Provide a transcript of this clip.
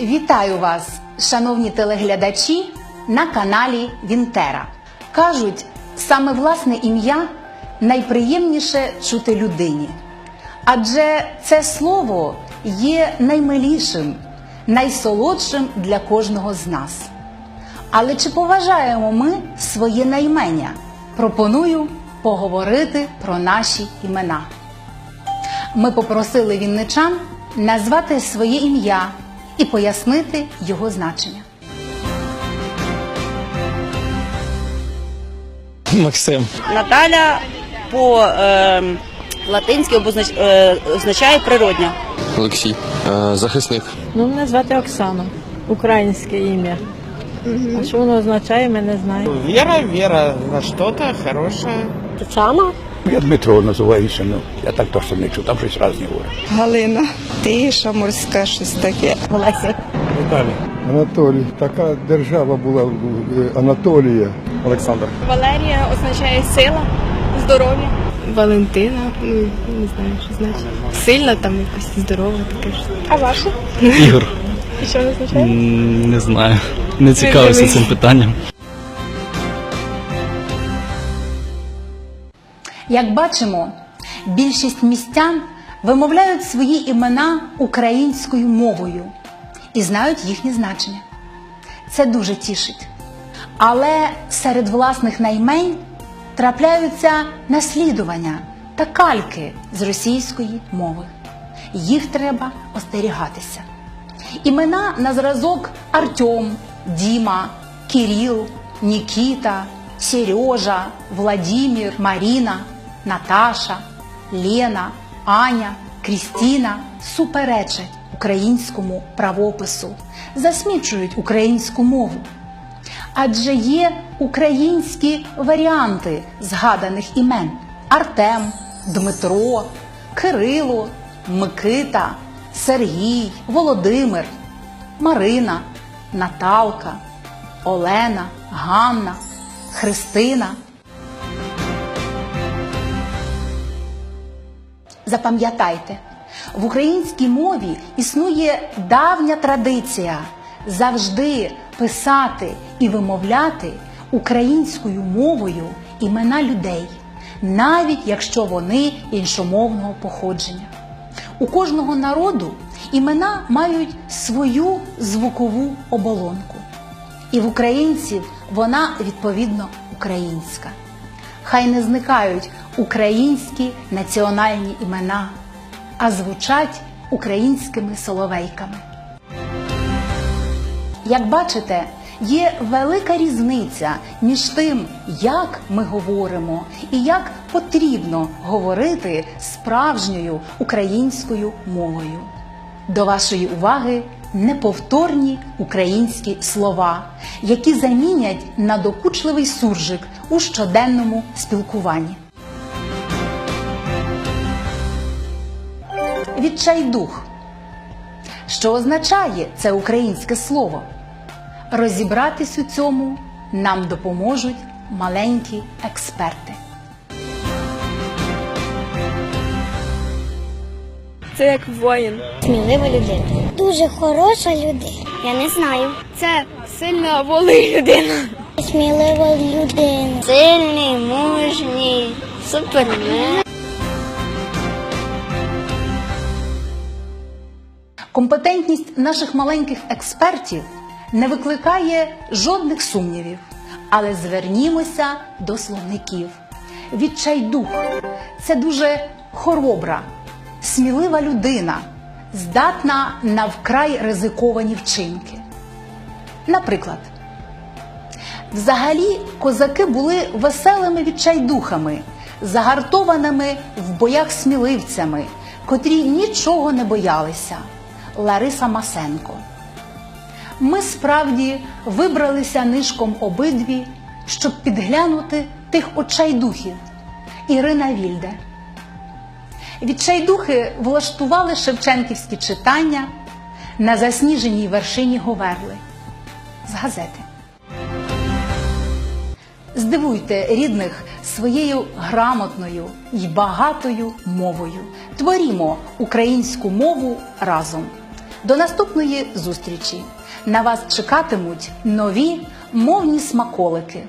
Вітаю вас, шановні телеглядачі, на каналі Вінтера. Кажуть, саме власне ім'я найприємніше чути людині. Адже це слово є наймилішим, найсолодшим для кожного з нас. Але чи поважаємо ми своє наймення? Пропоную поговорити про наші імена. Ми попросили вінничан назвати своє ім'я і пояснити його значення. Максим. Наталя по е, латинськи обознач, е, означає природня. Олексій. Е, захисник. Ну, мене звати Оксана. Українське ім'я. А що воно означає, ми не знаємо. Вера, вера во что-то хорошее. Тетяна? Я Дмитро називаюся, ну я так точно не чув, там щось разні говорять. Галина, тиша морська, щось таке. Олеся. Анатолій, така держава була е, Анатолія. Олександр. Валерія означає сила, здоров'я. Валентина, ну не знаю, що значить. Сильна там якось здорова, таке ж. А ваша? Ігор. І що означає? Не знаю. Не цікавився цим питанням. Як бачимо, більшість містян вимовляють свої імена українською мовою і знають їхнє значення. Це дуже тішить. Але серед власних наймень трапляються наслідування та кальки з російської мови. Їх треба остерігатися. Імена на зразок Артем, Діма, Кирил, Нікіта, Сережа, Владимир, Маріна, Наташа, Лена, Аня, Крістіна суперечать українському правопису, засмічують українську мову. Адже є українські варіанти згаданих імен: Артем, Дмитро, Кирило, Микита, Сергій, Володимир, Марина, Наталка, Олена, Ганна, Христина. Запам'ятайте, в українській мові існує давня традиція завжди писати і вимовляти українською мовою імена людей, навіть якщо вони іншомовного походження. У кожного народу імена мають свою звукову оболонку. І в українців вона відповідно українська. Хай не зникають українські національні імена, а звучать українськими соловейками. Як бачите, є велика різниця між тим, як ми говоримо і як потрібно говорити справжньою українською мовою. До вашої уваги неповторні українські слова, які замінять надокучливий суржик у щоденному спілкуванні. Відчайдух. Що означає це українське слово? Розібратись у цьому нам допоможуть маленькі експерти. Це як воїн. Смілива людина. Дуже хороша людина. Я не знаю. Це сильна воли людина. Смілива людина. Сильний, мужній, супермен. Компетентність наших маленьких експертів не викликає жодних сумнівів, але звернімося до словників. Відчайдух це дуже хоробра, смілива людина, здатна на вкрай ризиковані вчинки. Наприклад, взагалі козаки були веселими відчайдухами, загартованими в боях сміливцями, котрі нічого не боялися. Лариса Масенко. Ми справді вибралися нишком обидві, щоб підглянути тих очайдухів Ірина Вільде. Відчайдухи влаштували шевченківські читання на засніженій вершині Говерли з газети. Здивуйте рідних своєю грамотною й багатою мовою. Творімо українську мову разом. До наступної зустрічі! На вас чекатимуть нові мовні смаколики.